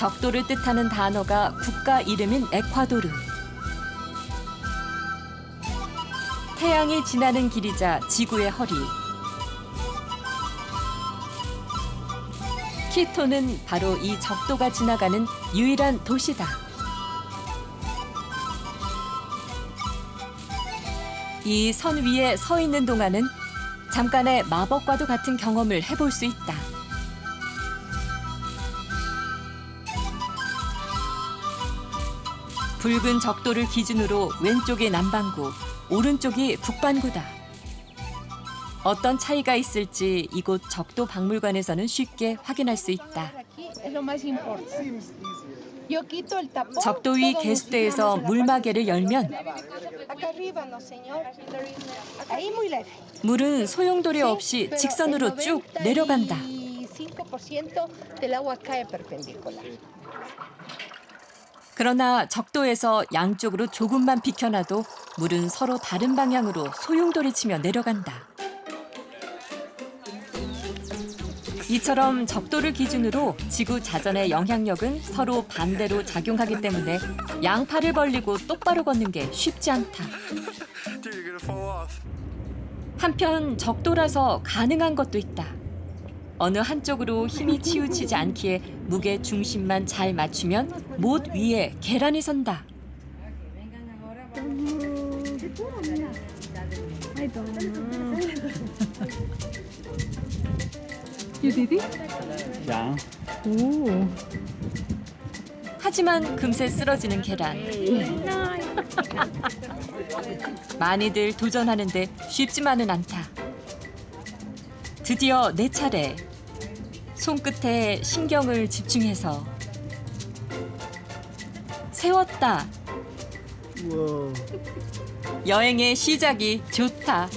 적도를 뜻하는 단어가 국가 이름인 에콰도르. 태양이 지나는 길이자 지구의 허리. 키토는 바로 이 적도가 지나가는 유일한 도시다. 이 선 위에 서 있는 동안은 잠깐의 마법과도 같은 경험을 해볼 수 있다. 붉은 적도를 기준으로 왼쪽이 남반구, 오른쪽이 북반구다. 어떤 차이가 있을지 이곳 적도 박물관에서는 쉽게 확인할 수 있다. 적도 위 nos 물마개를 열면. 물은 소용돌이 없이 직선으로 쭉 내려간다. 그러나 적도에서 양쪽으로 조금만 비켜놔도 물은 서로 다른 방향으로 소용돌이 치며 내려간다. 이처럼 적도를 기준으로 지구 자전의 영향력은 서로 반대로 작용하기 때문에 양팔을 벌리고 똑바로 걷는 게 쉽지 않다. 한편 적도라서 가능한 것도 있다. 어느 한쪽으로 힘이 치우치지 않기에 무게 중심만 잘 맞추면 못 위에 계란이 선다. 하지만 금세 쓰러지는 계란. 많이들 도전하는데 쉽지만은 않다. 드디어 내 차례. 손끝에 신경을 집중해서 세웠다. 우와. 여행의 시작이 좋다.